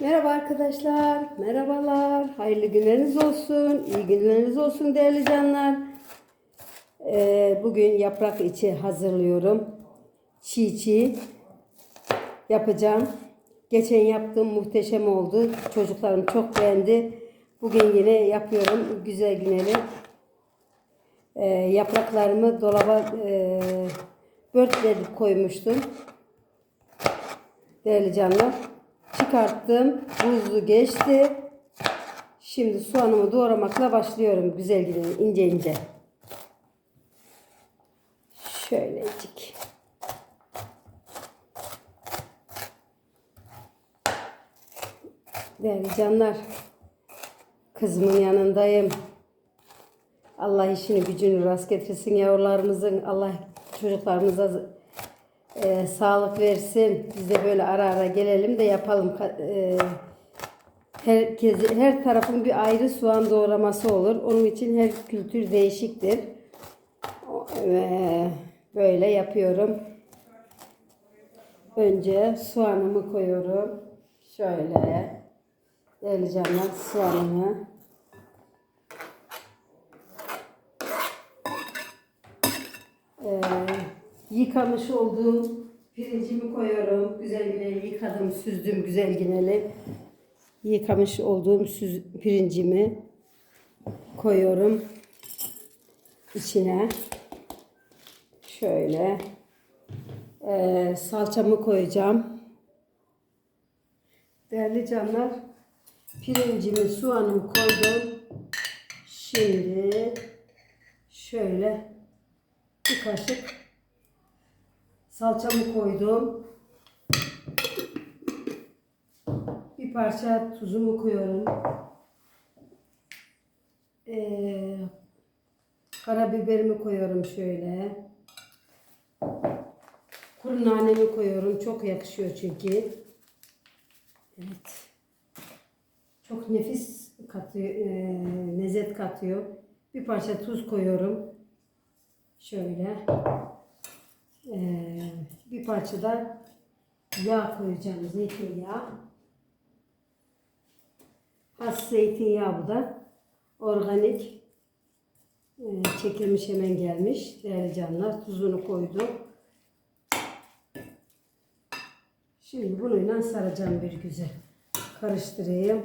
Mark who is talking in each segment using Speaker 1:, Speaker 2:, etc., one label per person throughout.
Speaker 1: Merhaba arkadaşlar, merhabalar. Hayırlı günleriniz olsun, iyi günleriniz olsun değerli canlar. Ee, bugün yaprak içi hazırlıyorum. Çiğ çiğ yapacağım. Geçen yaptığım muhteşem oldu. Çocuklarım çok beğendi. Bugün yine yapıyorum. Güzel güneli. Ee, yapraklarımı dolaba e, börtledip koymuştum. Değerli canlar. Çıkarttım. Buzlu geçti. Şimdi soğanımı doğramakla başlıyorum. Güzel gibi ince ince. Şöylecik. Değerli canlar. Kızımın yanındayım. Allah işini gücünü rast getirsin yavrularımızın. Allah çocuklarımıza e, sağlık versin. Biz de böyle ara ara gelelim de yapalım. E, herkesi, her tarafın bir ayrı soğan doğraması olur. Onun için her kültür değişiktir. E, böyle yapıyorum. Önce soğanımı koyuyorum. Şöyle. Değerli canlar soğanımı. Ee, yıkamış olduğum pirincimi koyuyorum. Güzel güneli yıkadım, süzdüm güzel güneli. Yıkamış olduğum süz, pirincimi koyuyorum içine. Şöyle ee, salçamı koyacağım. Değerli canlar, pirincimi, soğanımı koydum. Şimdi şöyle bir kaşık salçamı koydum. Bir parça tuzumu koyuyorum. Ee, karabiberimi koyuyorum şöyle. Kuru nanemi koyuyorum. Çok yakışıyor çünkü. Evet. Çok nefis katıyor, e, lezzet katıyor. Bir parça tuz koyuyorum. Şöyle. Ee, bir parça da yağ koyacağım. Zeytinyağı. Has zeytinyağı bu da. Organik. Ee, çekilmiş hemen gelmiş. Değerli canlar. Tuzunu koydum. Şimdi bununla saracağım bir güzel. Karıştırayım.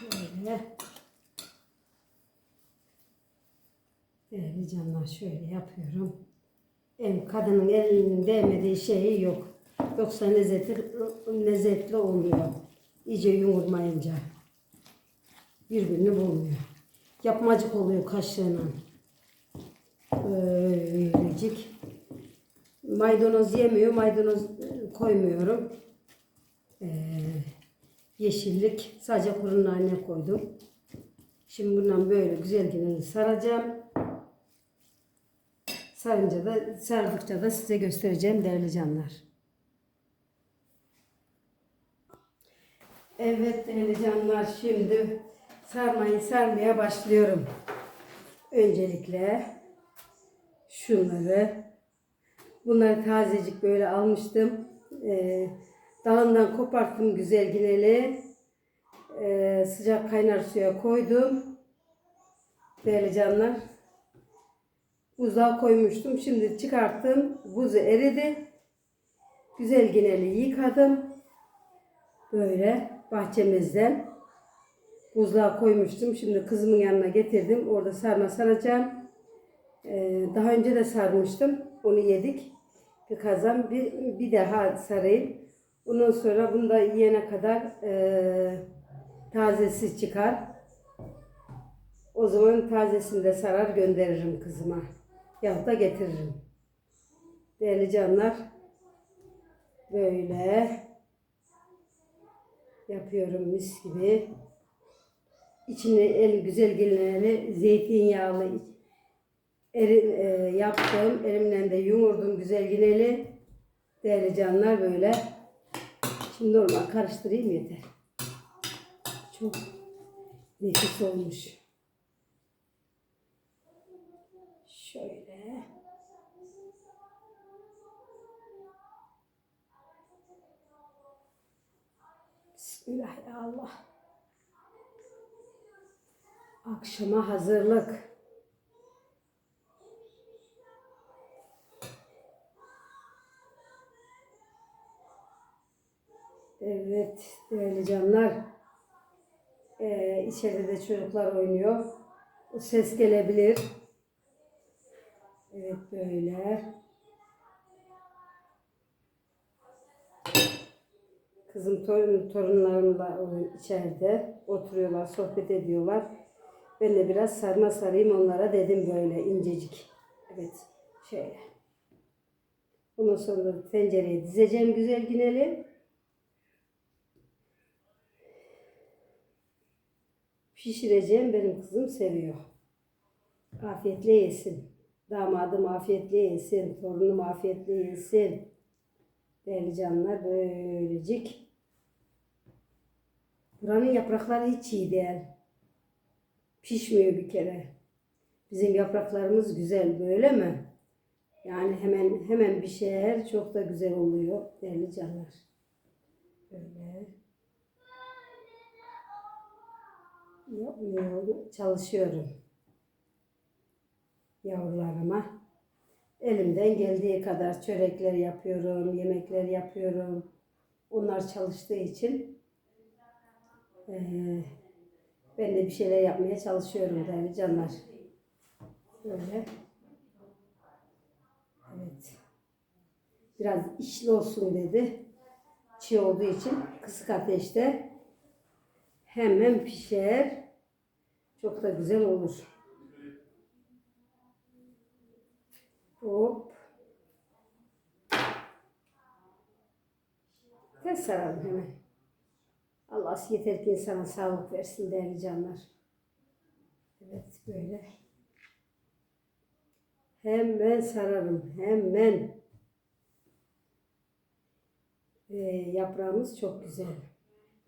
Speaker 1: Şöyle. Değerli canlar şöyle yapıyorum. Hem kadının elinin değmediği şeyi yok. Yoksa lezzeti, lezzetli olmuyor. İyice yoğurmayınca. Birbirini bulmuyor. Yapmacık oluyor kaşığına. Böylecik. Maydanoz yemiyor. Maydanoz koymuyorum. Ee, yeşillik. Sadece kuru nane koydum. Şimdi bundan böyle güzel gününü saracağım. Sarınca da sardıkça da size göstereceğim değerli canlar. Evet değerli canlar şimdi sarmayı sarmaya başlıyorum. Öncelikle şunları bunları tazecik böyle almıştım. Ee, dalından koparttım güzel gineli. Ee, sıcak kaynar suya koydum. Değerli canlar. Buzluğa koymuştum. Şimdi çıkarttım. Buzu eridi. Güzel gineli yıkadım. Böyle bahçemizden. Buzluğa koymuştum. Şimdi kızımın yanına getirdim. Orada sarma saracağım. Ee, daha önce de sarmıştım. Onu yedik. Bir kazan. Bir, bir daha sarayım. Ondan sonra bunu da yiyene kadar e, tazesi çıkar. O zaman tazesini de sarar gönderirim kızıma. Yahut da getiririm. Değerli canlar. Böyle yapıyorum mis gibi. İçine el güzel gelinleri zeytinyağlı eri, e, yaptım. Elimle de yoğurdum güzel gineli. Değerli canlar böyle. Şimdi normal karıştırayım yeter. Çok nefis olmuş. Şöyle. Bismillah ya Allah. Akşama hazırlık. Evet değerli canlar. Ee, içeride de çocuklar oynuyor. Ses gelebilir. Evet böyle. Kızım torun, torunlarımla o- içeride oturuyorlar, sohbet ediyorlar. Ben de biraz sarma sarayım onlara dedim böyle incecik. Evet, şöyle. Ondan sonra da tencereye dizeceğim güzel gineli. Pişireceğim benim kızım seviyor. Afiyetle yesin. Damadım afiyetle yesin. Torunum afiyetle yesin. Değerli canlar böylecik. Buranın yaprakları hiç iyi değil. Pişmiyor bir kere. Bizim yapraklarımız güzel böyle mi? Yani hemen hemen bir şeyler çok da güzel oluyor değerli canlar. Böyle. Yapmıyorum, çalışıyorum. Yavrularıma. Elimden geldiği kadar çörekler yapıyorum, yemekler yapıyorum. Onlar çalıştığı için eee, ben de bir şeyler yapmaya çalışıyorum değerli canlar. Böyle. Evet. Biraz işli olsun dedi. Çiğ olduğu için kısık ateşte hemen pişer. Çok da güzel olur. Hop. Tez saralım hemen. Allah yeter ki insana sağlık versin değerli canlar. Evet böyle. Hemen sararım. Hemen. Ee, yaprağımız çok güzel.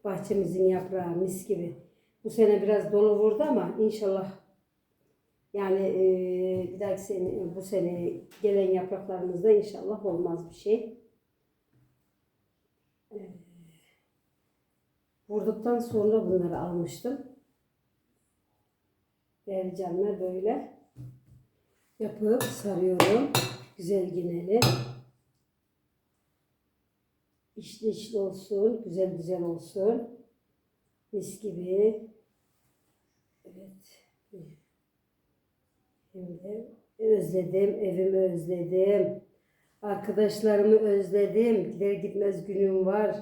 Speaker 1: Bahçemizin yaprağı mis gibi. Bu sene biraz dolu vurdu ama inşallah yani e, bir dahaki sene, bu sene gelen yapraklarımızda inşallah olmaz bir şey. E, vurduktan sonra bunları almıştım. Değerli böyle yapıp sarıyorum. Güzel gineli. İşli işli olsun, güzel güzel olsun. Mis gibi. Evet. Şimdi özledim, evimi özledim. Arkadaşlarımı özledim. Gider gitmez günüm var.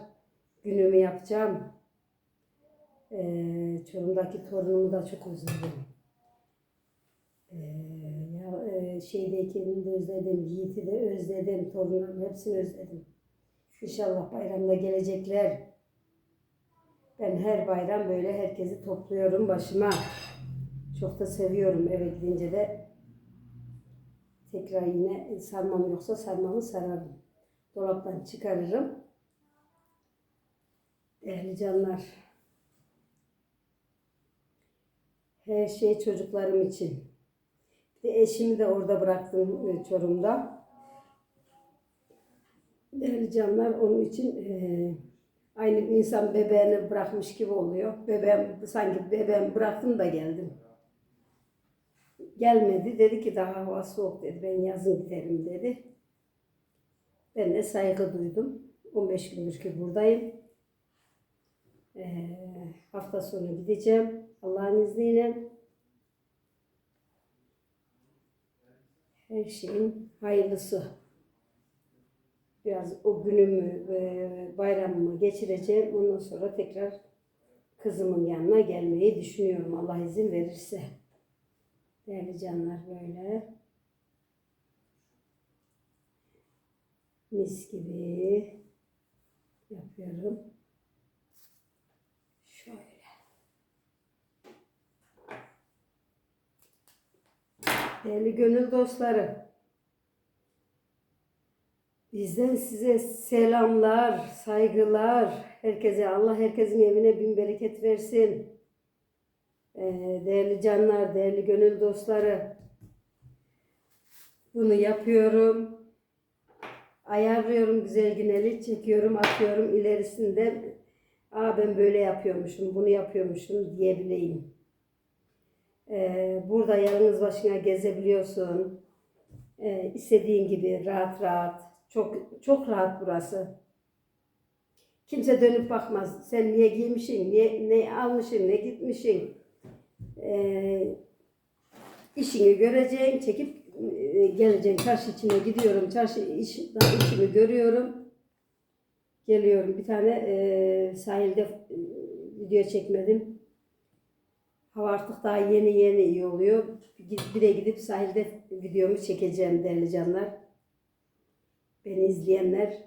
Speaker 1: Günümü yapacağım. Ee, Çorum'daki torunumu da çok özledim. Ee, ya, e, şeydekini de özledim. Yiğit'i de özledim. Torunlarımı hepsini özledim. İnşallah bayramda gelecekler. Ben her bayram böyle herkesi topluyorum başıma. Çok da seviyorum eve gidince de tekrar yine sarmam yoksa sarmamı sararım. Dolaptan çıkarırım. Değerli canlar. Her şey çocuklarım için. Bir de eşimi de orada bıraktım e, Çorum'da. Değerli canlar onun için e, aynı insan bebeğini bırakmış gibi oluyor. Bebeğim sanki bebeğimi bıraktım da geldim. Gelmedi. Dedi ki daha hava soğuk dedi. Ben yazın giderim dedi. Ben de saygı duydum. 15 gündür ki buradayım. Ee, hafta sonu gideceğim. Allah'ın izniyle. Her şeyin hayırlısı. Biraz o günümü bayramımı geçireceğim. Ondan sonra tekrar kızımın yanına gelmeyi düşünüyorum. Allah izin verirse. Değerli canlar böyle. Mis gibi yapıyorum. Şöyle. Değerli gönül dostları. Bizden size selamlar, saygılar. Herkese Allah herkesin evine bin bereket versin. Ee, değerli canlar, değerli gönül dostları. Bunu yapıyorum. Ayarlıyorum güzel gineli, çekiyorum, atıyorum ilerisinden Aa ben böyle yapıyormuşum, bunu yapıyormuşum diyebileyim. Ee, burada yalnız başına gezebiliyorsun. Ee, istediğin gibi rahat rahat. Çok çok rahat burası. Kimse dönüp bakmaz. Sen niye giymişsin, niye, ne almışsın, ne gitmişsin. Ee, işini göreceksin, çekip e, geleceksin. Çarşı içine gidiyorum, çarşı iş, işimi görüyorum. Geliyorum. Bir tane e, sahilde e, video çekmedim. Hava artık daha yeni yeni iyi oluyor. Bir de gidip sahilde videomu çekeceğim değerli canlar. Beni izleyenler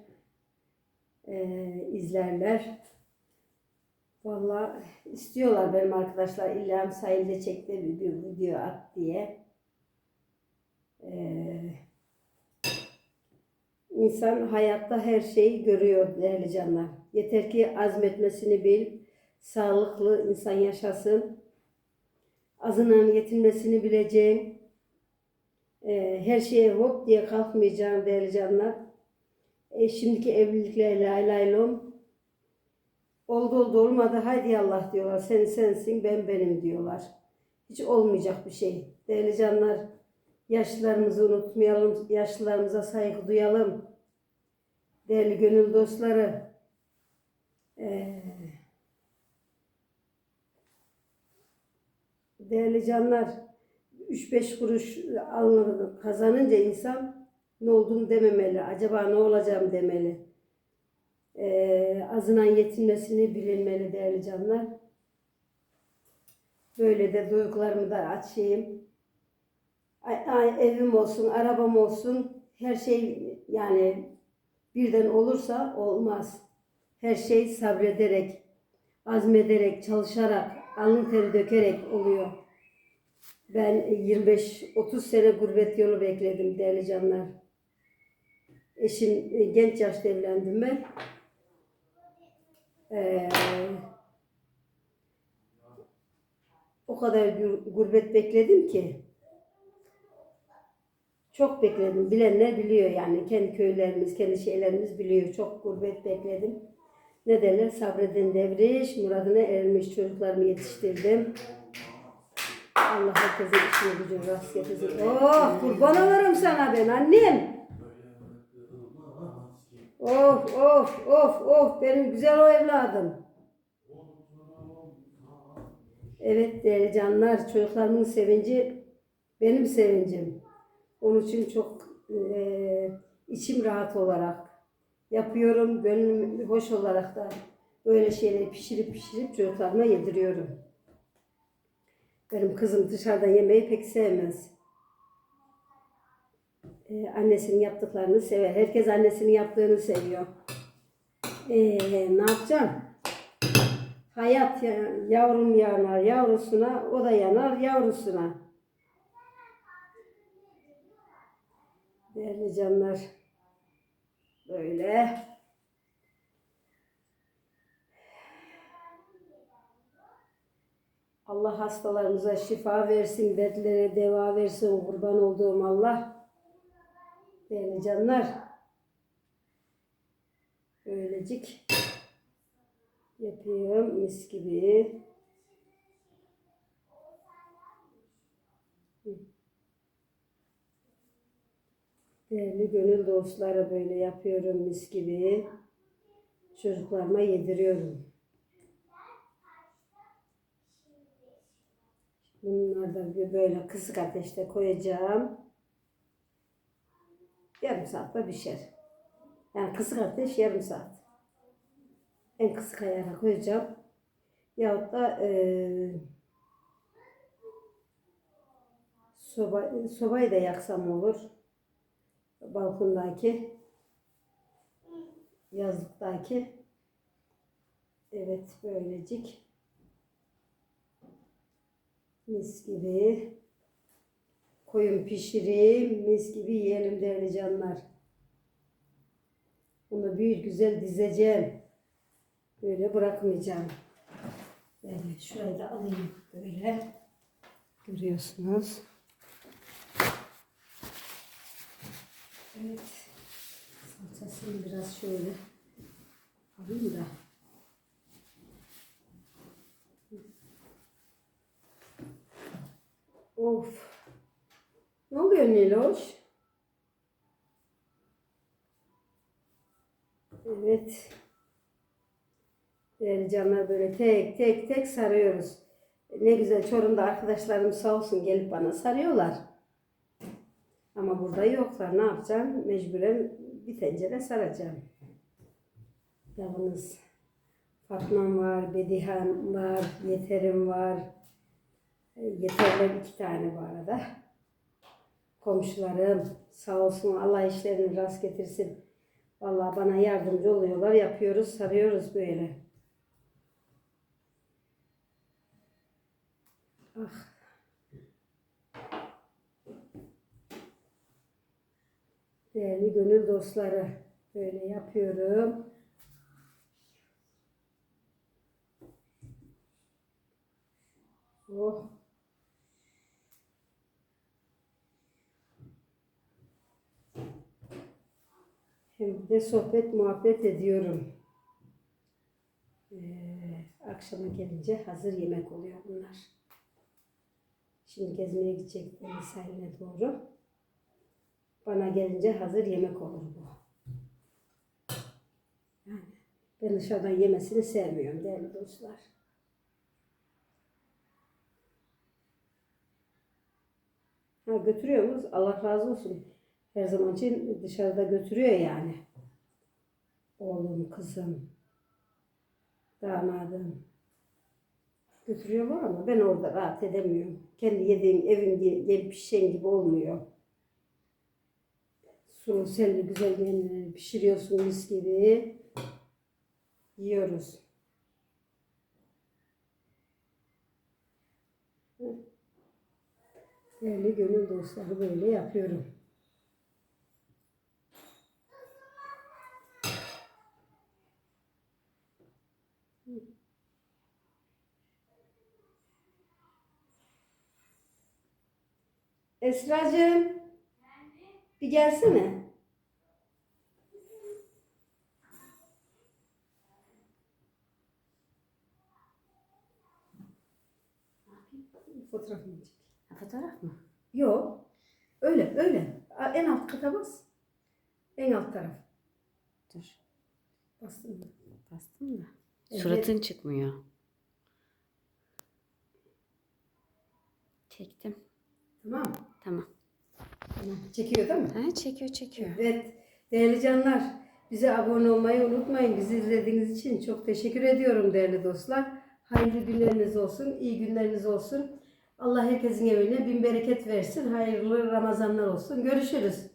Speaker 1: e, izlerler. Vallahi istiyorlar benim arkadaşlar illa sahilde çekti bir video at diye. Ee, insan hayatta her şeyi görüyor değerli canlar. Yeter ki azmetmesini bil. Sağlıklı insan yaşasın. Azının yetinmesini bileceğim. Ee, her şeye hop diye kalkmayacağım değerli canlar. E, şimdiki evlilikler lay lay lom. Oldu oldu olmadı haydi Allah diyorlar. Sen sensin ben benim diyorlar. Hiç olmayacak bir şey. Değerli canlar yaşlılarımızı unutmayalım. Yaşlılarımıza saygı duyalım. Değerli gönül dostları. Ee, değerli canlar 3-5 kuruş alnını kazanınca insan ne oldum dememeli. Acaba ne olacağım demeli. Ee, azından yetinmesini bilinmeli değerli canlar. Böyle de duygularımı da açayım. Ay, ay, evim olsun, arabam olsun. Her şey yani birden olursa olmaz. Her şey sabrederek, azmederek, çalışarak, alın teri dökerek oluyor. Ben 25-30 sene gurbet yolu bekledim değerli canlar. Eşim e, genç yaşta evlendim ben. Ee, o kadar gurbet bekledim ki. Çok bekledim. Bilenler biliyor yani. Kendi köylerimiz, kendi şeylerimiz biliyor. Çok gurbet bekledim. Ne derler? Sabreden devriş, muradına ermiş çocuklarımı yetiştirdim. Allah herkese işini gücünü rast getirsin. Oh kurban olurum sana ben annem. Of of of of benim güzel o evladım. Evet değerli canlar çocuklarımın sevinci benim sevincim. Onun için çok eee, içim rahat olarak yapıyorum. Gönlüm hoş olarak da böyle şeyleri pişirip pişirip çocuklarıma yediriyorum. Benim kızım dışarıdan yemeği pek sevmez. Ee, annesinin yaptıklarını sever. Herkes annesinin yaptığını seviyor. Ee, ne yapacağım? Hayat ya- yavrum yanar yavrusuna, o da yanar yavrusuna. Değerli canlar. Böyle. Allah hastalarımıza şifa versin, dertlere deva versin, kurban olduğum Allah. Değerli canlar. Böylecik yapıyorum mis gibi. Değerli gönül dostları böyle yapıyorum mis gibi. Çocuklarıma yediriyorum. Bunları da böyle kısık ateşte koyacağım. Yarım saatte pişer. Yani kısık ateş yarım saat. En kısık ayara koyacağım. Yahut da eee soba, sobayı da yaksam olur. Balkondaki yazlıktaki. Evet böylecik. Mis gibi. Koyun pişireyim mis gibi yiyelim değerli canlar. Bunu bir güzel dizeceğim. Böyle bırakmayacağım. Böyle şurayı da alayım böyle. Görüyorsunuz Evet. Salçasını biraz şöyle alayım da. Of. Ne oluyor Niloş? Evet. Değerli canlar böyle tek tek tek sarıyoruz. Ne güzel Çorum'da arkadaşlarım sağ olsun gelip bana sarıyorlar. Ama burada yoklar. Ne yapacağım? Mecburen bir tencere saracağım. Yalnız Fatma'm var, Bediha'm var, Yeter'im var. E, Yeterler iki tane bu arada. Komşularım sağ olsun Allah işlerini rast getirsin. Vallahi bana yardımcı oluyorlar. Yapıyoruz, sarıyoruz böyle. Değerli gönül dostları böyle yapıyorum. Oh. Hem de sohbet muhabbet ediyorum. Ee, akşama gelince hazır yemek oluyor bunlar. Şimdi gezmeye gidecek deniz sahiline doğru. Bana gelince hazır yemek olur bu. Yani ben dışarıdan yemesini sevmiyorum değerli dostlar. Ha götürüyoruz. Allah razı olsun. Her zaman için dışarıda götürüyor yani. Oğlum, kızım, damadım. Götürüyorlar ama ben orada rahat edemiyorum. Kendi yediğin evin yem pişen gibi olmuyor. Sulu selli güzel pişiriyorsun mis gibi. Yiyoruz. Değerli gönül dostları böyle yapıyorum. Esra'cığım. Bir gelsene. Fotoğrafını çek.
Speaker 2: Ha, Fotoğraf mı?
Speaker 1: Yok. Öyle öyle. En alt kata bas. En alt taraf.
Speaker 2: Dur.
Speaker 1: Bastın mı?
Speaker 2: Bastım da.
Speaker 1: Evet.
Speaker 2: Suratın çıkmıyor. Çektim.
Speaker 1: Tamam.
Speaker 2: Tamam.
Speaker 1: Tamam. Çekiyor değil mi?
Speaker 2: Ha, çekiyor çekiyor.
Speaker 1: Evet. Değerli canlar. Bize abone olmayı unutmayın. Bizi izlediğiniz için çok teşekkür ediyorum değerli dostlar. Hayırlı günleriniz olsun. iyi günleriniz olsun. Allah herkesin evine bin bereket versin. Hayırlı Ramazanlar olsun. Görüşürüz.